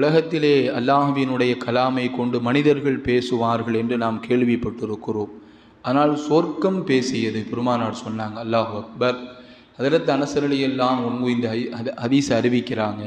உலகத்திலே அல்லாஹுவினுடைய கலாமை கொண்டு மனிதர்கள் பேசுவார்கள் என்று நாம் கேள்விப்பட்டிருக்கிறோம். ஆனால் சொர்க்கம் பேசியது பெருமானார் சொன்னாங்க அல்லாஹ் அக்பர். அதிலத்து அனசரலி எல்லாம் உண்மைந்த ஹதீஸ் அறிவிக்கிறாங்க.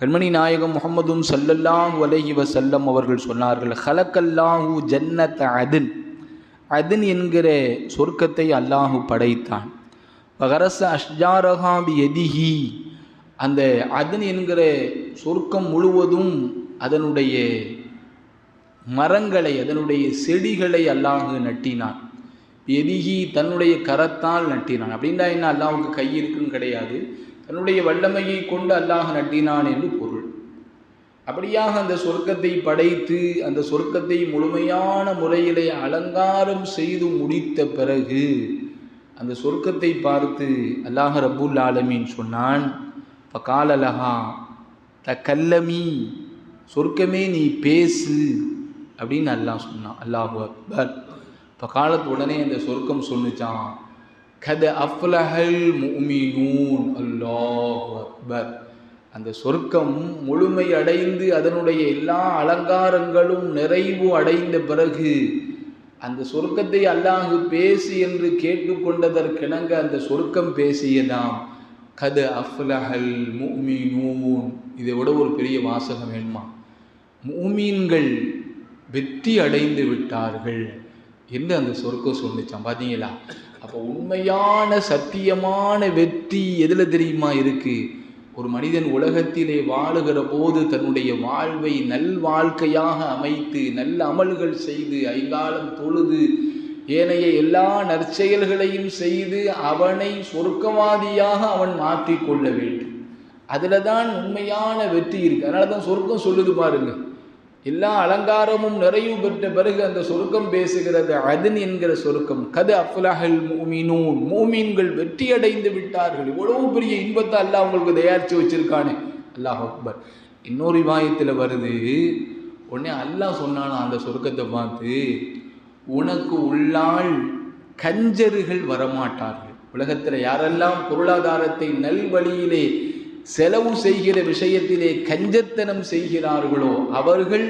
கண்மணி நாயகம் முகமதும் சல்லல்லாஹ் அலைஹி வசல்லம் அவர்கள் சொன்னார்கள் ஹலக்கல்லாஹூ ஜன்னத் அதின். அதின் என்கிற சொர்க்கத்தை அல்லாஹு படைத்தான். பகரச அஷ்ஜாரஹாபி எதிஹி அந்த அதன் என்கிற சொர்க்கம் முழுவதும் அதனுடைய மரங்களை அதனுடைய செடிகளை அல்லாஹு நட்டினான். எதிகி தன்னுடைய கரத்தால் நட்டினான். அப்படின்னா என்ன? அல்லாஹுக்கு கை இருக்குன்னு கிடையாது. தன்னுடைய வல்லமையை கொண்டு அல்லாஹ் நட்டினான் என்று பொருள். அப்படியாக அந்த சொர்க்கத்தை படைத்து அந்த சொர்க்கத்தை முழுமையான முறையிலே அலங்காரம் செய்து முடித்த பிறகு அந்த சொர்க்கத்தை பார்த்து அல்லாஹ் ரபுல் ஆலமீன் சொன்னான் இப்போ காலலஹா கல்லமி சொர்க்கமே நீ பேசு அப்படின்னு அல்லாஹ் சொன்னான். அல்லாஹு அக்பர். இப்போ காலத்து உடனே அந்த சொர்க்கம் சொன்னுச்சான் கத அஃப்லஹல் முமினூன். அல்லாஹு அக்பர். அந்த சொர்க்கம் முழுமை அடைந்து அதனுடைய எல்லா அலங்காரங்களும் நிறைவு அடைந்த பிறகு அந்த சொர்க்கத்தை அல்லாஹு பேசு என்று கேட்டுக்கொண்டதற்கிணங்க அந்த சொர்க்கம் பேசியதாம். கது அஃப்லஹல் முமினூன் இதை விட ஒரு பெரிய வாசகம் வேணுமா? மூமீன்கள் வெற்றி அடைந்து விட்டார்கள். என்று அந்த சொர்க்கம் சொல்லிச்சான் பார்த்தீங்களா அப்போ உண்மையான சத்தியமான வெற்றி எதில் தெரியுமா இருக்குது ஒரு மனிதன் உலகத்திலே வாழுகிற போது தன்னுடைய வாழ்வை நல் வாழ்க்கையாக அமைத்து நல்ல அமல்கள் செய்து ஐங்காலம் தொழுது ஏனைய எல்லா நற்செயல்களையும் செய்து அவனை சொர்க்கவாதியாக அவன் மாற்றிக்கொள்ள வேண்டும். அதில் தான் உண்மையான வெற்றி இருக்கு. அதனால தான் சொர்க்கம் சொல்லுது பாருங்க. எல்லா அலங்காரமும் நிறைவு பெற்ற பிறகு அந்த சொர்க்கம் பேசுகிறது. அதன் என்கிற சொர்க்கம். கது அஃப்லஹல் மூமினூன். மூமீன்கள் வெற்றி அடைந்து விட்டார்கள். இவ்வளவு பெரிய இன்பத்தை அல்லாஹ் உங்களுக்கு தயாரித்து வச்சிருக்கானே. அல்லாஹ் அக்பர். இன்னொரு வாயத்தில் வருது. உடனே அல்லாஹ் சொன்னானா அந்த சொர்க்கத்தை பார்த்து உனக்கு உள்ளால் கஞ்சர்கள் வரமாட்டார்கள். உலகத்தில் யாரெல்லாம் பொருளாதாரத்தை நல்வழியிலே செலவு செய்கிற விஷயத்திலே கஞ்சத்தனம் செய்கிறார்களோ அவர்கள்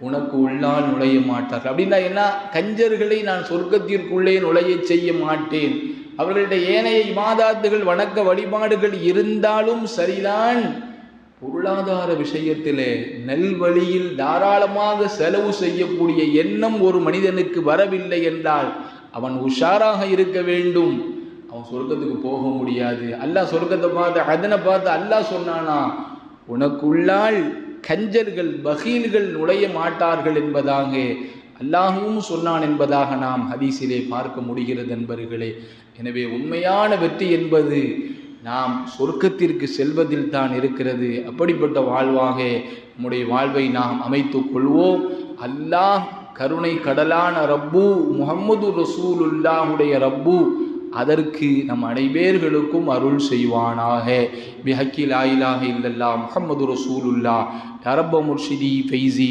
உனக்கு உள்ளால் நுழைய மாட்டார்கள். அப்படின்னா என்ன? கஞ்சர்களை நான் சொர்க்கத்திற்குள்ளே நுழைய செய்ய மாட்டேன். அவர்களுடைய ஏனைய இமாதாத்துகள் வணக்க வழிபாடுகள் இருந்தாலும் சரிதான். பொருளாதார விஷயத்திலே நல்வழியில் தாராளமாக செலவு செய்யக்கூடிய எண்ணம் ஒரு மனிதனுக்கு வரவில்லை என்றால் அவன் உஷாராக இருக்க வேண்டும். அவன் சொர்க்கத்துக்கு போக முடியாது. அல்லாஹ் சொர்க்கத்தை பார்த்து அதனை பார்த்து அல்லாஹ் சொன்னானா உனக்குள்ளால் கஞ்சர்கள் பகீல்கள் நுழைய மாட்டார்கள் என்பதாக அல்லாஹும் சொன்னான் என்பதாக நாம் ஹதீஸிலே பார்க்க முடிகிறது என்பர்களே எனவே உண்மையான வெற்றி என்பது நாம் சொர்க்கத்திற்கு செல்வதில் தான் இருக்கிறது. அப்படிப்பட்ட வாழ்வாக நம்முடைய வாழ்வை நாம் அமைத்து கொள்வோம். அல்லாஹ் கருணை கடலான ரப்பு முகம்மது ரசூலுல்லாஹுடைய ரப்பு அதற்கு நம் அனைவேர்களுக்கும் அருள் செய்வானாக. பிஹக்கி லாயிலாக இல்லல்லா முகமது ரசூலுல்லா டரப்ப முர்ஷிதி ஃபைசி